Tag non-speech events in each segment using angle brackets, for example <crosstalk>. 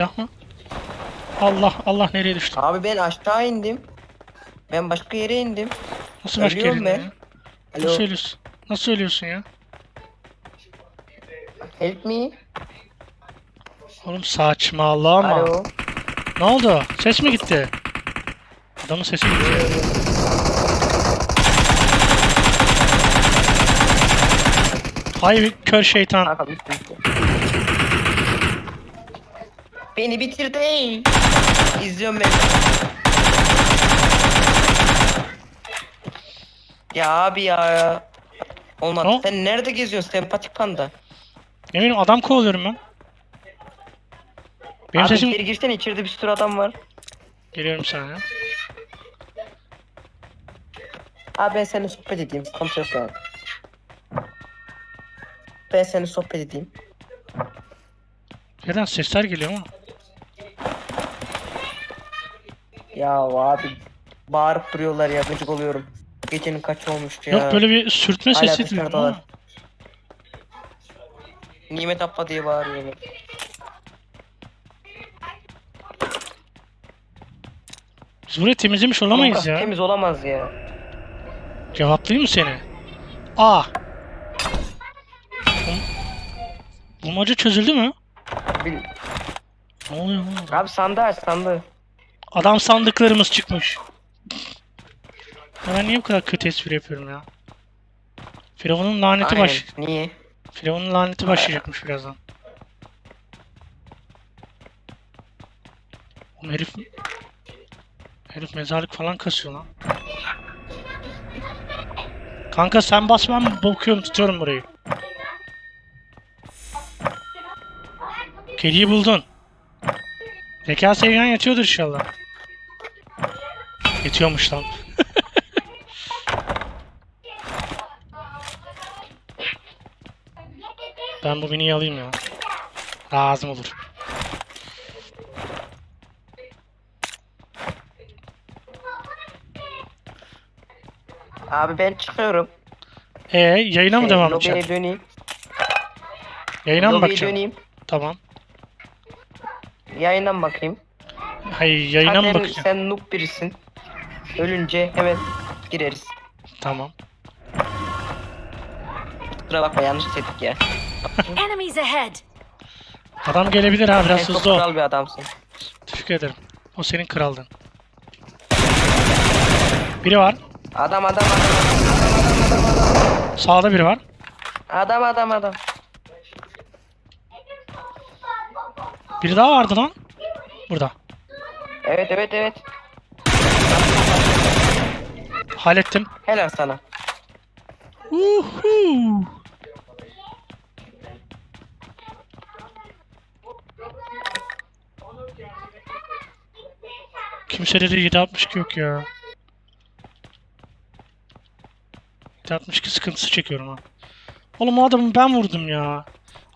Yapma. Allah Allah nereye düştüm? Abi ben aşağı indim. Ben başka yere indim. Nasıl başka Ölüyorum yerinde ben. Alo. Nasıl söylüyorsun? Nasıl söylüyorsun ya? Help me. Oğlum saçmalama. Alo. Ne oldu? Ses mi gitti? Adamın sesi gitti. Hay kör şeytan. Kanka bitti bitti. Beni bitirdi. İzliyorum ben. Ya abi ya. Olmadı. Ne? Sen nerede geziyorsun sempatik panda? Ne bileyim adam kovalıyorum ben. Benim abi sesim... içeri girsene içeride bir sürü adam var. Geliyorum sana. Abi ben seninle sohbet edeyim. Yok yani. Ben seninle sohbet edeyim. Neden sesler geliyor ama? Ya abi bağırıp duruyorlar ya gıcık oluyorum. Gecenin kaç olmuş ya. Yok böyle bir sürtme Hala sesi duydum dışarıdalar. Nimet abla diye bağırıyorlar. Biz burayı temizlemiş olamayız Burası ya. Temiz olamaz ya. Cevaplayayım mı seni? A. Bum... Bulmaca çözüldü mü? Bil Ne oluyor oğlum? abi sandığı aç sandığı. Adam sandıklarımız çıkmış. Ben niye bu kadar kötü espri yapıyorum ya? Firavun'un laneti Aynen. baş... Niye? Firavun'un laneti başlayacakmış birazdan. Oğlum herif... Herif mezarlık falan kasıyor lan. Kanka sen bas ben bakıyorum tutuyorum burayı. Kediyi buldun. Zeka seviyen yatıyordur inşallah. Yetiyormuş lan. <laughs> ben bu miniyi alayım ya. Lazım olur. Abi ben çıkıyorum. E yayına mı Şey, devam lobiye edeceksin? döneyim. Yayına mı Lobiye bakacaksın? döneyim. Tamam. Yayından bakayım. Hayır yayına mı bakacaksın? sen noob birisin. Ölünce hemen gireriz. Tamam. Kusura bakma yanlış dedik ya. Enemies ahead! Adam gelebilir ha Sen biraz çok hızlı ol. kral bir adamsın. Teşekkür ederim. O senin krallığın. Biri var. Adam adam adam Sağda biri var. adam adam adam. Biri daha vardı lan. Burada. Evet evet evet. Hallettim. Helal sana. Uhu. Kimsede de 762 yok ya. 762 sıkıntısı çekiyorum ha. Oğlum o adamı ben vurdum ya.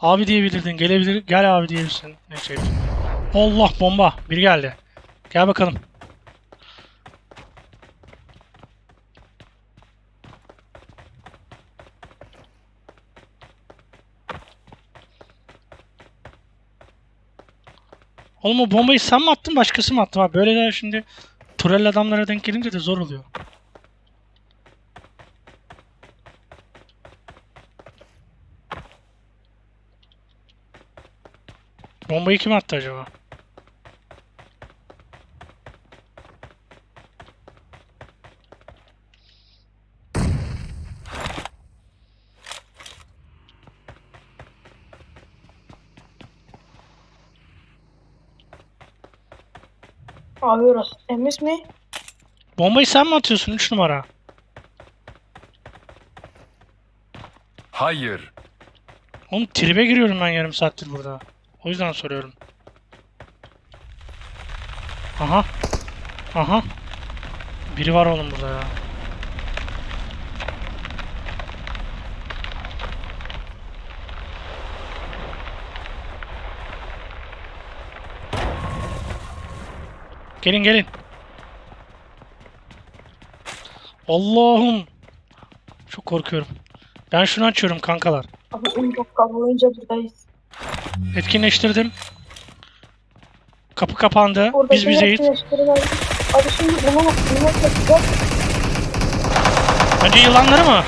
Abi diyebilirdin. Gelebilir. Gel abi diyebilirsin. Neyse. Allah bomba. Biri geldi. Gel bakalım. Oğlum o bombayı sen mi attın başkası mı attı? Ha, böyle de şimdi Turel adamlara denk gelince de zor oluyor. Bombayı kim attı acaba? Abi orası temiz mi? Bombayı sen mi atıyorsun 3 numara? Hayır. Oğlum tribe giriyorum ben yarım saattir burada. O yüzden soruyorum. Aha. Aha. Biri var oğlum burada ya. Gelin gelin. Allah'ım. Çok korkuyorum. Ben şunu açıyorum kankalar. Abi 10 dakika boyunca buradayız. Etkinleştirdim. Kapı kapandı. Orada Biz bizeyiz. Abi şimdi bunu bunu yapacağız. Önce yılanları mı?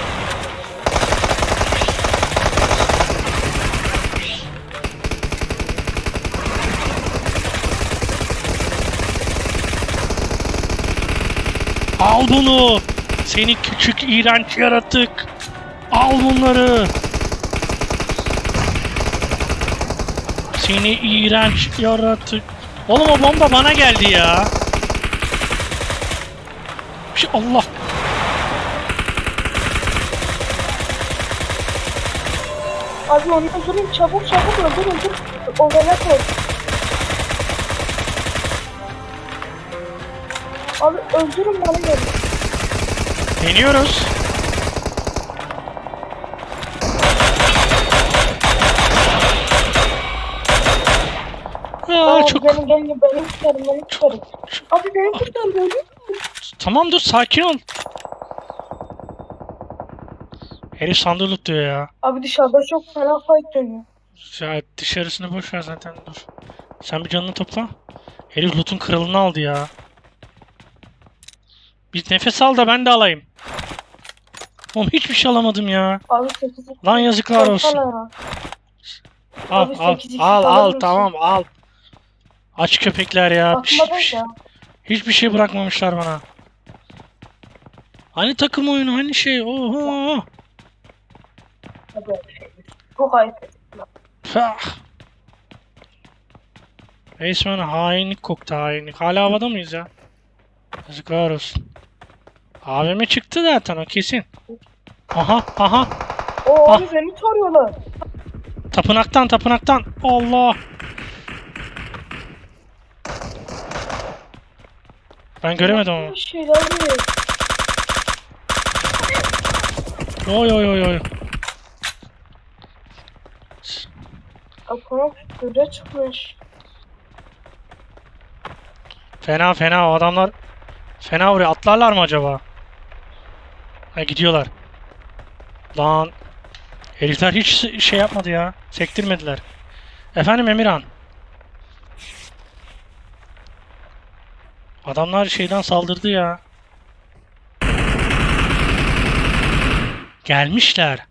Al bunu. Seni küçük iğrenç yaratık. Al bunları. Seni iğrenç yaratık. Oğlum o bomba bana geldi ya. Bir şey- Allah. Abi onu öldürün çabuk çabuk öldür öldür. Overlap ol. Abi öldürün bana gelin. Deniyoruz. Aa, Abi çok benim benim benim çıkarım benim çıkarım. Abi benim kurtar böyle. tamam dur sakin ol. Herif sandığı lootluyor ya. Abi dışarıda çok fena fight dönüyor. Ya dışarısını boş ver zaten dur. Sen bir canını topla. Herif loot'un kralını aldı ya. Bir nefes al da ben de alayım. Oğlum hiçbir şey alamadım ya. Abi 8 Lan yazıklar olsun. Al Abi al sekiz al iki al mısın? tamam al. Aç köpekler ya. Atma bir şey- ya. Hiçbir şey bırakmamışlar bana. Hani takım oyunu hani şey oho. Abi, Çok ayıp. Pah. Resmen hainlik koktu hainlik. Hala havada mıyız ya? Yazıklar olsun. AVM çıktı zaten o kesin. Aha aha. Oo Ah. abi beni tarıyorlar. Tapınaktan tapınaktan. Allah. Ben göremedim. Bir şeyler. Oy oy oy oy. Aklıma küre çıkmış. Fena fena o adamlar fena vuruyor. Atlarlar mı acaba? Ha gidiyorlar. Lan herifler hiç şey yapmadı ya. Sektirmediler. Efendim Emirhan. Adamlar şeyden saldırdı ya. Gelmişler.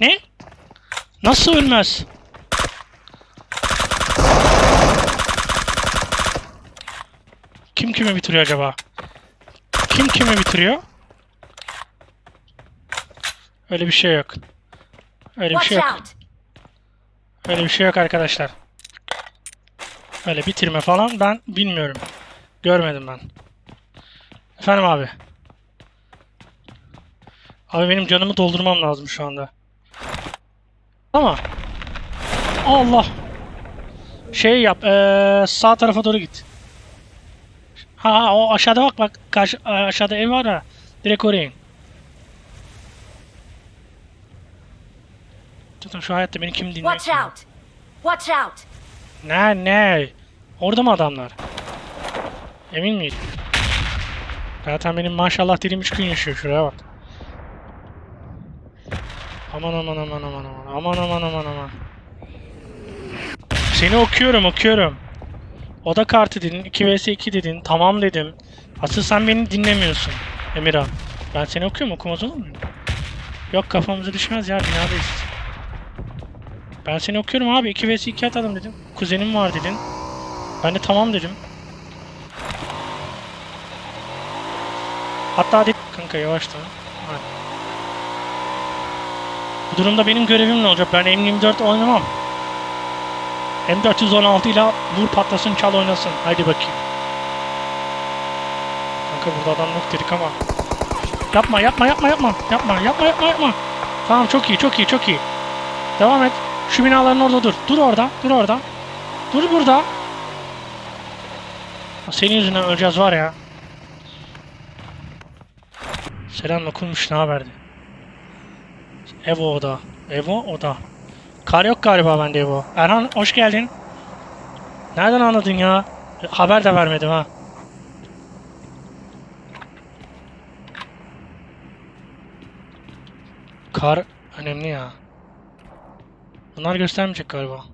Ne? Nasıl ölmez? Kimi bitiriyor acaba? Kim kimi bitiriyor? Öyle bir şey yok. Öyle bir şey yok. Öyle bir şey yok arkadaşlar. Öyle bitirme falan ben bilmiyorum. Görmedim ben. Efendim abi. Abi benim canımı doldurmam lazım şu anda. Ama Allah. Şey yap. eee, sağ tarafa doğru git. Ha ha, o aşağıda bak bak. Karşı, aşağıda ev var ya. Direkt oraya in. Zaten şu hayatta beni kim dinliyor? Watch out! Watch out! Ne ne? Orada mı adamlar? Emin miyiz? Zaten benim maşallah dilim 3 gün yaşıyor şuraya bak. Aman aman aman aman aman aman aman aman aman. Seni okuyorum okuyorum. Oda kartı dedin 2 vs 2 dedin tamam dedim. Asıl sen beni dinlemiyorsun Emirhan. Ben seni okuyorum okumaz olur muyum? Yok kafamıza düşmez ya binadayız. Ben seni okuyorum abi 2 vs 2 atalım dedim. Kuzenim var dedin. Ben de tamam dedim. Hatta dedim kanka yavaşla. Hadi. Bu durumda benim görevim ne olacak? Ben M24 oynamam. M416 ile vur patlasın çal oynasın. Haydi bakayım. Kanka burada adam yok dedik ama. Yapma yapma yapma yapma. Yapma yapma yapma yapma. Tamam çok iyi çok iyi çok iyi. Devam et. Şu binaların orada dur. Dur orada. Dur orada. Dur burada. Senin yüzünden öleceğiz var ya. Selam okunmuş ne haberdi? Evo oda. Evo oda. Kar yok galiba bende Evo. Erhan hoş geldin. Nereden anladın ya? Haber de vermedim ha. Kar önemli ya. Bunlar göstermeyecek galiba.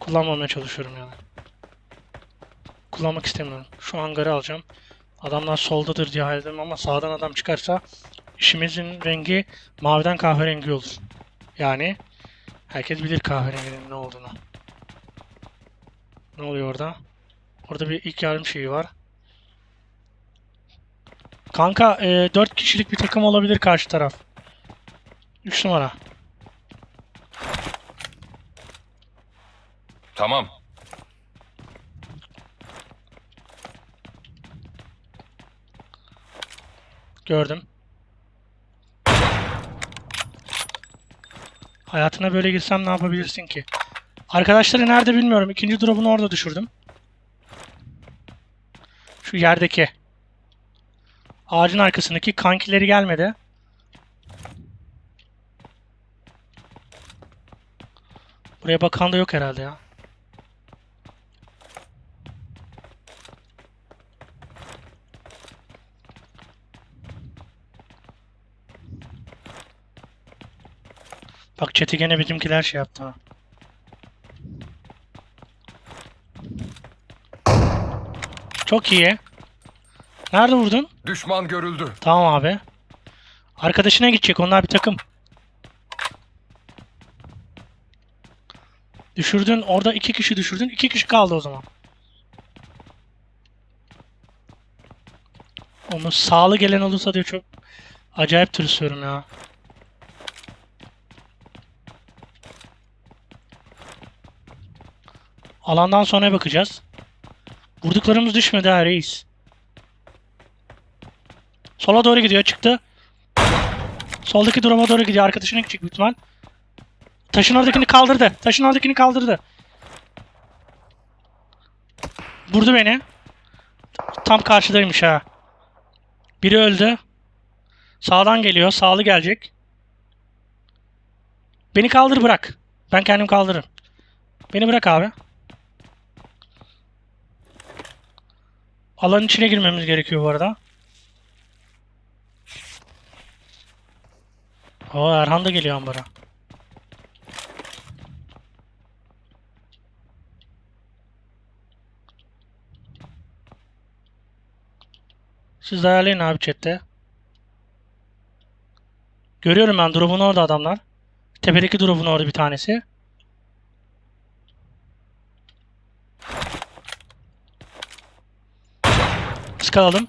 Kullanmamaya çalışıyorum yani. Kullanmak istemiyorum. Şu hangarı alacağım. Adamlar soldadır diye hayal ediyorum ama sağdan adam çıkarsa işimizin rengi maviden kahverengi olur. Yani herkes bilir kahverenginin ne olduğunu. Ne oluyor orada? Orada bir ilk yardım şeyi var. Kanka e, 4 kişilik bir takım olabilir karşı taraf. 3 numara. Tamam. Gördüm. Hayatına böyle girsem ne yapabilirsin ki? Arkadaşları nerede bilmiyorum. İkinci drop'unu orada düşürdüm. Şu yerdeki. Ağacın arkasındaki kankileri gelmedi. Buraya bakan da yok herhalde ya. Bak chat'i gene bizimkiler şey yaptı ha. Çok iyi. Nerede vurdun? Düşman görüldü. Tamam abi. Arkadaşına gidecek. Onlar bir takım. Düşürdün. Orada iki kişi düşürdün. İki kişi kaldı o zaman. Onu sağlı gelen olursa diye çok acayip tırsıyorum ya. Alandan sonra bakacağız. Vurduklarımız düşmedi ha reis. Sola doğru gidiyor çıktı. Soldaki duruma doğru gidiyor. Arkadaşına gidecek büyük. Taşın oradakini kaldırdı. Taşın oradakini kaldırdı. Vurdu beni. Tam karşıdaymış ha. Biri öldü. Sağdan geliyor. Sağlı gelecek. Beni kaldır bırak. Ben kendim kaldırırım. Beni bırak abi. Alanın içine girmemiz gerekiyor bu arada. Oo Erhan da geliyor ambara. Siz ayarlayın abi chatte. Görüyorum ben drop'un orada adamlar. Tepedeki drop'un orada bir tanesi. Sıkalım.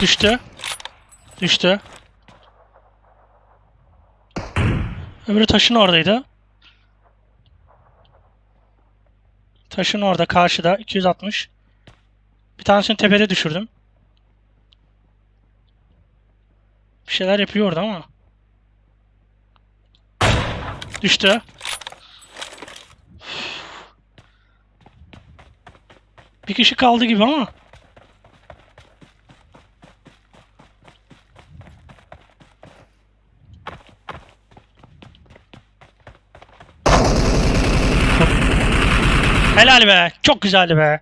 Düştü. Düştü. Öbürü taşın oradaydı. Taşın orada karşıda 260. Bir tanesini tepede düşürdüm. Bir şeyler yapıyor orada ama. Düştü. Bir kişi kaldı gibi ama. Helal be. Çok güzeldi be.